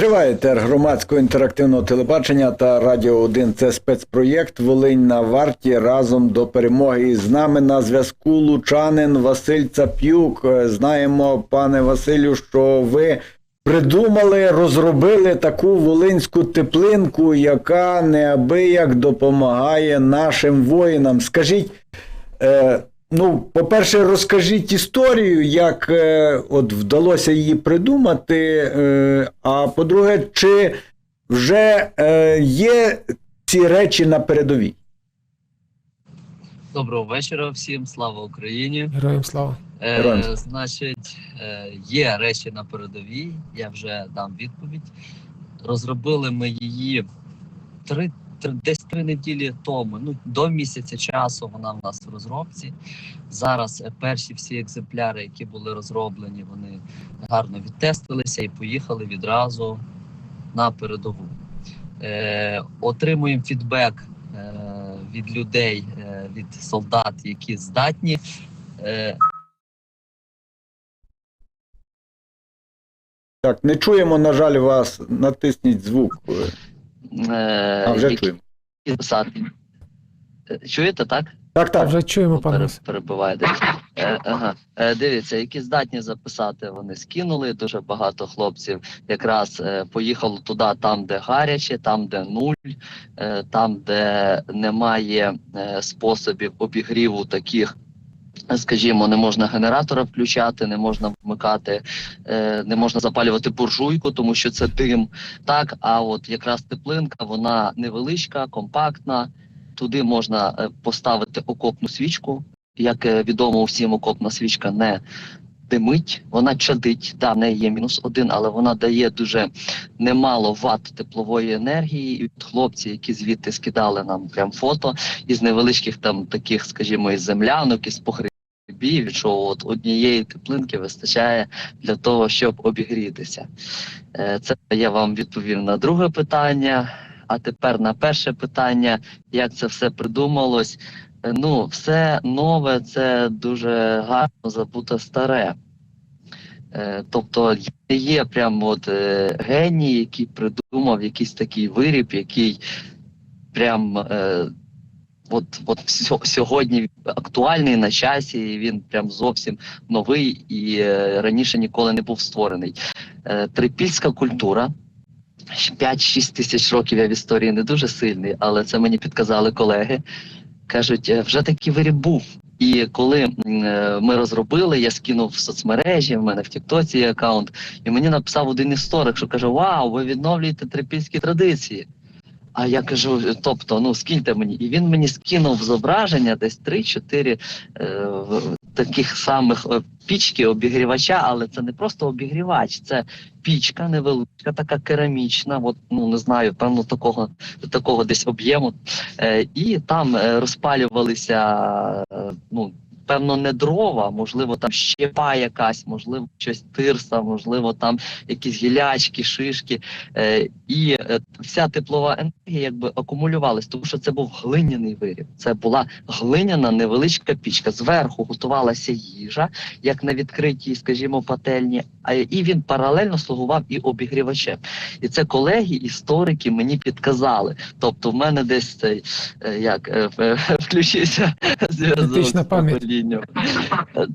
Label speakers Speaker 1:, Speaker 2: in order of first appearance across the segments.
Speaker 1: Триває тер громадського інтерактивного телебачення та Радіо 1. Це спецпроєкт Волинь на варті разом до перемоги. І з нами на зв'язку Лучанин Василь Цап'юк. Е, Знаємо, пане Василю, що ви придумали, розробили таку волинську теплинку, яка неабияк допомагає нашим воїнам. Скажіть. Е, Ну, по-перше, розкажіть історію, як е, от вдалося її придумати. Е, а по-друге, чи вже е, є ці речі на передовій?
Speaker 2: Доброго вечора всім, слава Україні.
Speaker 3: Героям слава.
Speaker 2: Е,
Speaker 1: Героям
Speaker 2: значить, е, є речі на передовій, я вже дам відповідь. Розробили ми її три, три, десь три неділі тому. Ну, до місяця часу вона в нас в розробці. Зараз е, перші всі екземпляри, які були розроблені, вони гарно відтестилися і поїхали відразу на передову. Е, отримуємо фідбек е, від людей, е, від солдат, які здатні. Е,
Speaker 1: Так, не чуємо, на жаль, вас. Натисніть звук.
Speaker 2: Е,
Speaker 1: А вже
Speaker 2: які
Speaker 1: чуємо.
Speaker 2: писати. Е, Чуєте, так?
Speaker 1: Так,
Speaker 3: Так, вже чуємо, пане
Speaker 2: пере-
Speaker 3: Василь.
Speaker 2: перебиваєте. Е, ага. Е, дивіться, які здатні записати, вони скинули. Дуже багато хлопців якраз е, поїхало туди, там, де гаряче, там, де нуль, е, там, де немає е, способів обігріву таких. Скажімо, не можна генератора включати, не можна вмикати, е, не можна запалювати буржуйку, тому що це дим. Так, а от якраз теплинка, вона невеличка, компактна. Туди можна е, поставити окопну свічку. Як е, відомо всім, окопна свічка не димить, вона чадить. Да, в неї є мінус один, але вона дає дуже немало ватт теплової енергії. І хлопці, які звідти скидали нам прям фото із невеличких там таких, скажімо, із землянок, із погребів, що от однієї теплинки вистачає для того, щоб обігрітися. Е, Це я вам відповів на друге питання. А тепер на перше питання, як це все придумалось. Е, Ну, все нове, це дуже гарно забуте старе. Е, тобто не є прям от геній, який придумав якийсь такий виріб, який прям от, от сьогодні актуальний на часі, він прям зовсім новий і е, раніше ніколи не був створений. Е, трипільська культура. 5-6 тисяч років я в історії не дуже сильний, але це мені підказали колеги. Кажуть, «Е, вже такий виріб був. І коли ми розробили, я скинув в соцмережі, в мене в Тіктоці є аккаунт, і мені написав один історик, що каже: Вау, ви відновлюєте трипільські традиції. А я кажу, тобто, ну скиньте мені. І він мені скинув зображення десь 3-4 е, таких самих е, пічки обігрівача, але це не просто обігрівач, це пічка невеличка, така керамічна, от ну не знаю, певно, такого такого десь об'єму. Е, і там е, розпалювалися, е, ну. Певно, не дрова, можливо, там щепа якась, можливо, щось тирса, можливо, там якісь гілячки, шишки. Е, і е, вся теплова енергія якби акумулювалась, тому що це був глиняний виріб. Це була глиняна невеличка пічка. Зверху готувалася їжа, як на відкритій, скажімо, пательні, а і він паралельно слугував і обігрівачем. І це колеги, історики мені підказали. Тобто, в мене десь цей е, як е, включився зв'язок
Speaker 3: пам'ять.
Speaker 2: Поколінням.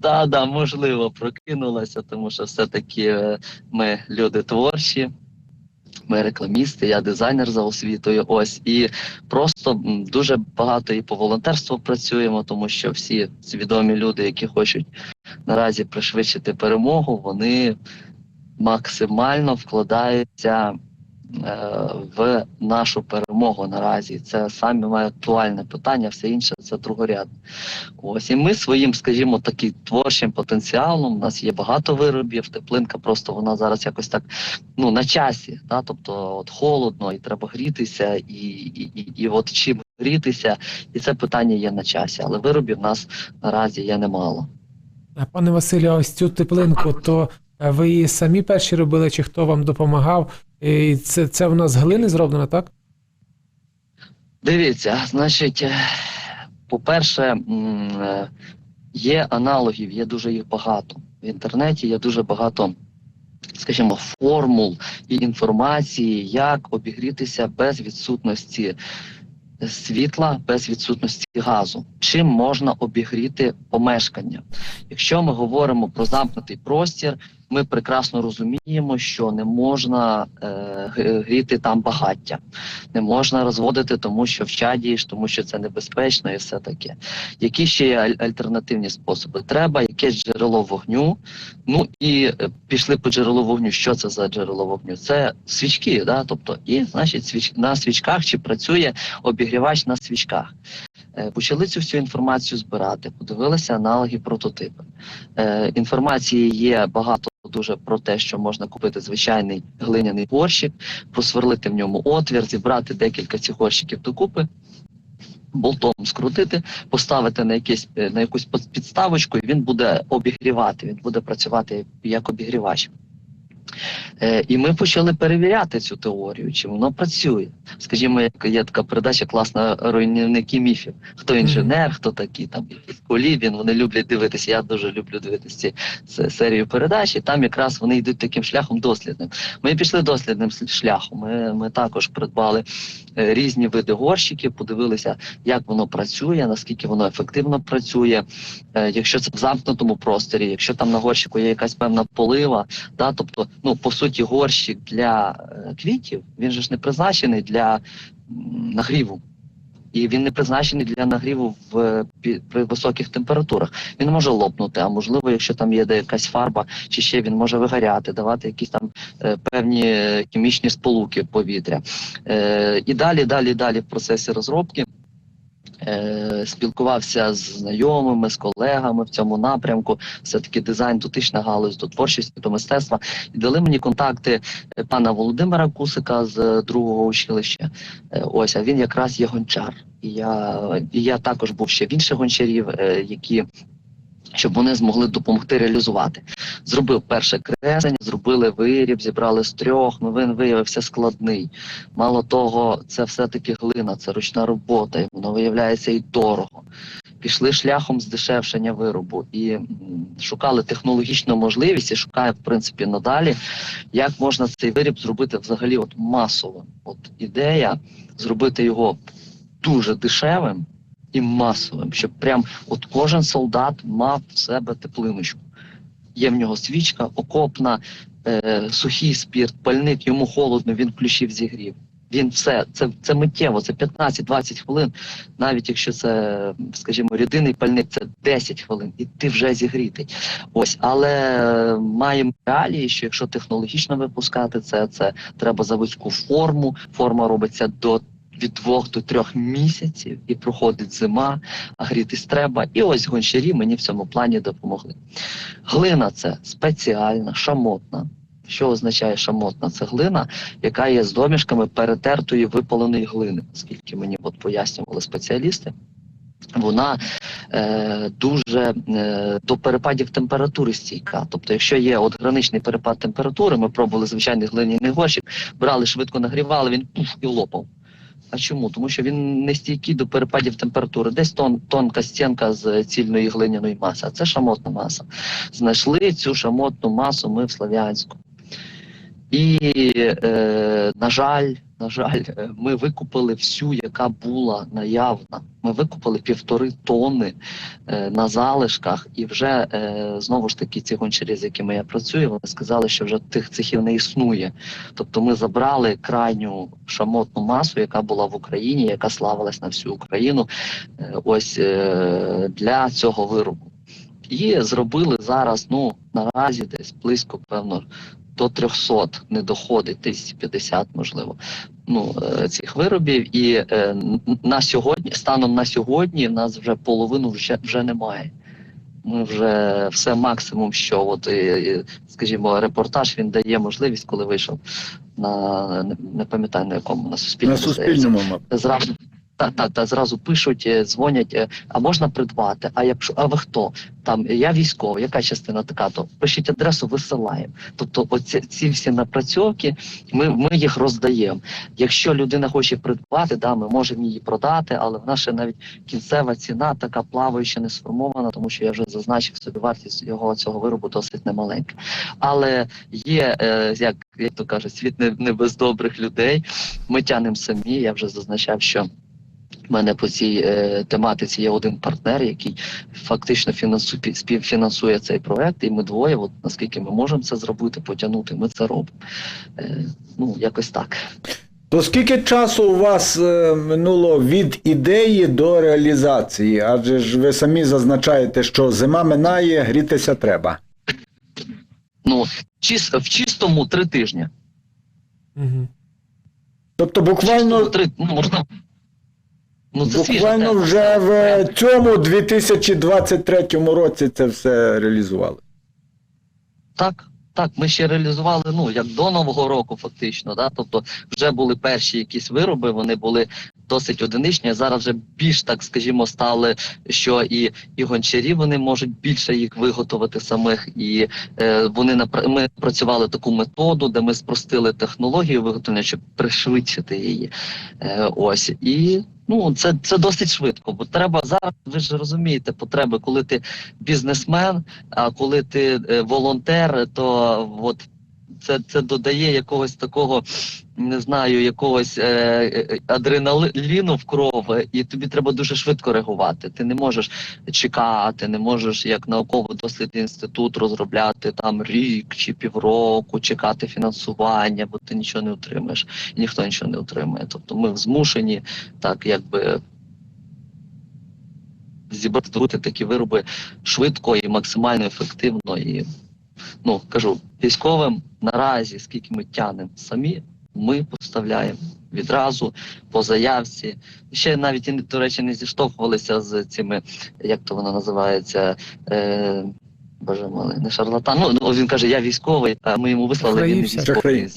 Speaker 2: Так, да, можливо, прокинулася, тому що все-таки е, ми люди творчі. Ми рекламісти, я дизайнер за освітою. Ось і просто дуже багато і по волонтерству працюємо, тому що всі свідомі люди, які хочуть наразі пришвидшити перемогу, вони максимально вкладаються в нашу перемогу наразі. Це саме актуальне питання, все інше це другорядне. Ось і ми своїм, скажімо, таким творчим потенціалом. У нас є багато виробів. Теплинка просто вона зараз якось так ну на часі. Та? Тобто, от холодно, і треба грітися, і, і, і, і от чим грітися, і це питання є на часі. Але виробів нас наразі є немало.
Speaker 3: Пане Василю, ось цю теплинку, то е, ви самі перші робили, чи хто вам допомагав? І це, це у нас з глини зроблено, так?
Speaker 2: Дивіться, значить, е, по-перше, е, є аналогів, є дуже їх багато. В інтернеті є дуже багато, скажімо, формул і інформації, як обігрітися без відсутності світла, без відсутності газу. Чим можна обігріти помешкання? Якщо ми говоримо про замкнутий простір, ми прекрасно розуміємо, що не можна е, гріти там багаття, не можна розводити, тому що вчадієш, тому що це небезпечно і все таке. Які ще є альтернативні способи? Треба якесь джерело вогню. Ну і е, пішли по джерелу вогню. Що це за джерело вогню? Це свічки, да? тобто, і значить, свіч... на свічках чи працює обігрівач на свічках. Е, Почали цю всю інформацію збирати, подивилися аналоги прототипи. Е, інформації є багато дуже про те, що можна купити звичайний глиняний горщик, посверлити в ньому отвір, зібрати декілька цих горщиків докупи. Болтом скрутити, поставити на якесь е, на якусь підставочку, і він буде обігрівати, він буде працювати як обігрівач. Е, і ми почали перевіряти цю теорію, чи воно працює. Скажімо, як є така передача класна руйнівники міфів. Хто інженер, хто такий там якийсь Колібін, вони люблять дивитися. Я дуже люблю дивитися ці серію передач, і там якраз вони йдуть таким шляхом дослідним. Ми пішли дослідним шляхом. Ми, ми також придбали е, різні види горщиків, подивилися, як воно працює, наскільки воно ефективно працює. Е, якщо це в замкнутому просторі, якщо там на горщику є якась певна полива, да, тобто, ну по суті, горщик для е, квітів, він же ж не призначений для нагріву. І він не призначений для нагріву в е, при високих температурах. Він може лопнути, а можливо, якщо там є якась фарба, чи ще він може вигоряти, давати якісь там е, певні е, хімічні сполуки повітря. Е, і далі, далі, далі в процесі розробки. Е, спілкувався з знайомими, з колегами в цьому напрямку. Все таки дизайн, дотична галузь до творчості, до мистецтва. І дали мені контакти е, пана Володимира Кусика з другого училища. Е, ось, а він якраз є гончар. І я, і я також був ще в інших гончарів, які. Щоб вони змогли допомогти реалізувати. Зробив перше креслення, зробили виріб, зібрали з трьох. Ну він виявився складний. Мало того, це все-таки глина, це ручна робота, і воно виявляється і дорого. Пішли шляхом здешевшення виробу і шукали технологічну можливість і шукаємо, в принципі, надалі, як можна цей виріб зробити взагалі от масовим. От ідея зробити його дуже дешевим і масовим, щоб прям от кожен солдат мав в себе теплиночку. Є в нього свічка, окопна, е, сухий спірт, пальник, йому холодно, він включив зігрів. Він все, це, це миттєво, це 15-20 хвилин. Навіть якщо це, скажімо, рідинний пальник, це 10 хвилин, і ти вже зігрітий. Ось, але маємо реалії, що якщо технологічно випускати це, це треба заводську форму. Форма робиться до від двох до трьох місяців, і проходить зима, а грітись треба. І ось гончарі мені в цьому плані допомогли. Глина це спеціальна, шамотна. Що означає шамотна? Це глина, яка є з домішками перетертої випаленої глини, оскільки мені от пояснювали спеціалісти. Вона е, дуже е, до перепадів температури стійка. Тобто, якщо є от граничний перепад температури, ми пробували звичайний глиняний горщик, брали, швидко нагрівали, він пуф і лопав. А чому? Тому що він не стійкий до перепадів температури. Десь тон, тонка стінка з цільної глиняної маси, а це шамотна маса. Знайшли цю шамотну масу ми в Слов'янську. І, е, на жаль, на жаль, е, ми викупили всю, яка була наявна. Ми викупили півтори тонни е, на залишках, і вже е, знову ж таки ці гончарі, з якими я працюю, вони сказали, що вже тих цехів не існує. Тобто ми забрали крайню шамотну масу, яка була в Україні, яка славилась на всю Україну, ось для цього виробу. І зробили зараз, ну наразі десь близько, певно, до 300 не доходить, десь 50, можливо, ну, е, цих виробів. І е, на сьогодні, станом на сьогодні, в нас вже половину вже, вже немає. Ми вже все максимум, що от, і, скажімо, репортаж він дає можливість, коли вийшов на не, пам'ятаю на якому на суспільному.
Speaker 1: На суспільному мабуть.
Speaker 2: Зразу Так, так, так, зразу пишуть, е, дзвонять, е, а можна придбати? А якщо, а ви хто? Там я військовий, яка частина така, то пишіть адресу, висилаємо. Тобто, оці ці всі напрацьовки, ми, ми їх роздаємо. Якщо людина хоче придбати, да, ми можемо її продати, але в нас ще навіть кінцева ціна така плаваюча не сформована, тому що я вже зазначив собі вартість його цього виробу досить немаленька. Але є, е, як, як то кажуть, світ не, не без добрих людей. Ми тянемо самі. Я вже зазначав, що. У мене по цій е, тематиці є один партнер, який фактично фінансує співфінансує цей проект, і ми двоє, от наскільки ми можемо це зробити, потягнути, ми це робимо. Е, ну, якось так.
Speaker 1: То скільки часу у вас е, минуло від ідеї до реалізації? Адже ж ви самі зазначаєте, що зима минає, грітися треба.
Speaker 2: Ну, чис, в чистому три тижні.
Speaker 3: Угу.
Speaker 1: Тобто
Speaker 2: В чистому
Speaker 1: буквально,
Speaker 2: три, ну, можна. Ну, це
Speaker 1: буквально
Speaker 2: свіжа
Speaker 1: вже в цьому 2023 році це все реалізували.
Speaker 2: Так, так, ми ще реалізували, ну як до нового року, фактично. Да? Тобто вже були перші якісь вироби, вони були досить одиничні. Зараз вже більш так, скажімо, стали, що і, і гончарі вони можуть більше їх виготовити самих. І е, вони напра- ми працювали таку методу, де ми спростили технологію виготовлення, щоб пришвидшити її. Е, ось і. Ну, це, це досить швидко, бо треба зараз. Ви ж розумієте, потреби, коли ти бізнесмен, а коли ти е, волонтер, то от це, це додає якогось такого, не знаю, якогось е, е, адреналіну в кров, і тобі треба дуже швидко реагувати. Ти не можеш чекати, не можеш як науково-дослідний інститут розробляти там рік чи півроку, чекати фінансування, бо ти нічого не отримаєш, і ніхто нічого не отримає. Тобто ми змушені так, якби. Зібрати такі вироби швидко і максимально ефективно. І ну кажу, військовим наразі, скільки ми тянемо самі, ми поставляємо відразу по заявці. Ще навіть і до речі, не зіштовхувалися з цими, як то воно називається. Е, Боже мали, не шарлатан. Ну, ну він каже, я військовий, а ми йому вислали, він не військовий.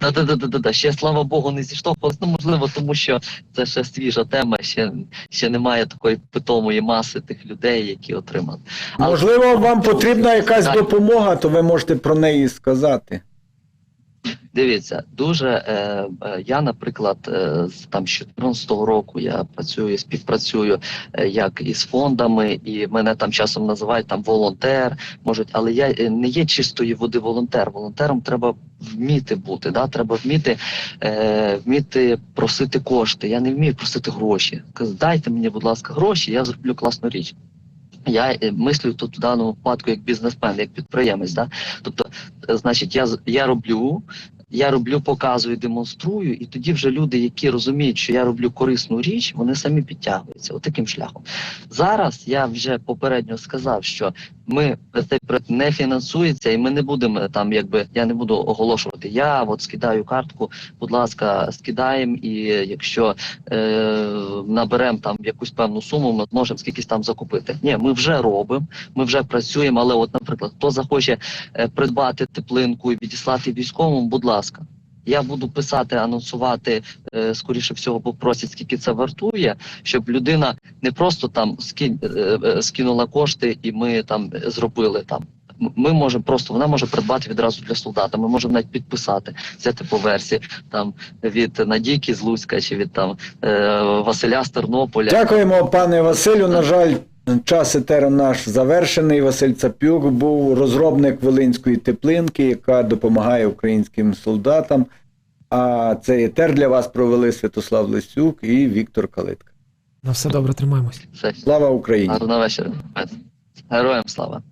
Speaker 1: Всякі.
Speaker 2: Да, да, да, да, да, да. Ще слава Богу, не зіштовхувалися. Ну, можливо, тому що це ще свіжа тема, ще, ще немає такої питомої маси тих людей, які отримали. Але-
Speaker 1: Можливо, вам потрібна якась допомога, то ви можете про неї сказати.
Speaker 2: Дивіться, дуже е, е, я, наприклад, е, з там з 14-го року я працюю, співпрацюю е, як із фондами, і мене там часом називають там волонтер, можуть, але я е, не є чистої води волонтер. Волонтером треба вміти бути. Да? Треба вміти, е, вміти просити кошти. Я не вмію просити гроші. Дайте мені, будь ласка, гроші, я зроблю класну річ. Я е, мислю тут в даному випадку як бізнесмен, як підприємець. Да? Тобто, значить, я, я роблю, я роблю, показую, демонструю, і тоді вже люди, які розуміють, що я роблю корисну річ, вони самі підтягуються отаким шляхом. Зараз я вже попередньо сказав, що ми цей проект не фінансується, і ми не будемо там, якби я не буду оголошувати. Я от скидаю картку, будь ласка, скидаємо, і якщо е, наберемо там якусь певну суму, ми можемо скількись там закупити. Ні, ми вже робимо, ми вже працюємо. Але, от, наприклад, хто захоче е, придбати теплинку і відіслати військовому, будь ласка. Я буду писати, анонсувати, е, скоріше всього, попросять, скільки це вартує, щоб людина не просто там е, е, скинула кошти, і ми там зробили там. Ми можемо просто вона може придбати відразу для солдата. Ми можемо навіть підписати взяти по версії там від Надійки з Луцька чи від там Василя з Тернополя.
Speaker 1: Дякуємо, пане Василю. На жаль, час етеру наш завершений. Василь Цапюк був розробник Волинської теплинки, яка допомагає українським солдатам. А цей етер для вас провели Святослав Лисюк і Віктор Калитка.
Speaker 3: На все добре, тримаємось.
Speaker 1: Слава Україні!
Speaker 2: гарного вечора. Героям слава.